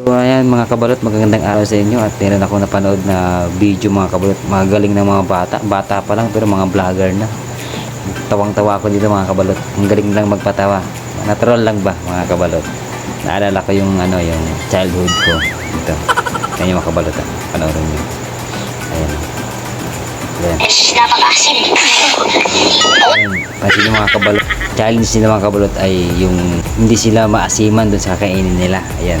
So ayan mga kabalot, magandang araw sa inyo at meron ako napanood na video mga kabalot, mga galing ng mga bata, bata pa lang pero mga vlogger na. Tawang-tawa ako dito mga kabalot, ang galing lang magpatawa. Natural lang ba mga kabalot? Naalala ko yung ano, yung childhood ko. Ito. Ayan yung mga kabalot, ah. panoorin niyo. Ayan. Ayan. Ayan. Pansin yung mga kabalot. Challenge nila mga kabalot ay yung hindi sila maasiman dun sa kainin nila. Ayan.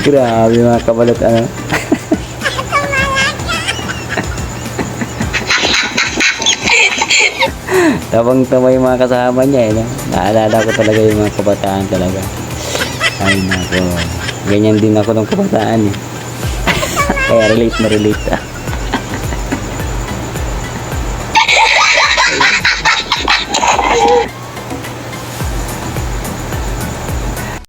Grabe mga kabalot ano. Tabang tama mga kasama niya eh. No? Naalala ko talaga yung mga kabataan talaga. Ay nako. Ganyan din ako ng kabataan eh. Kaya relate na relate ah.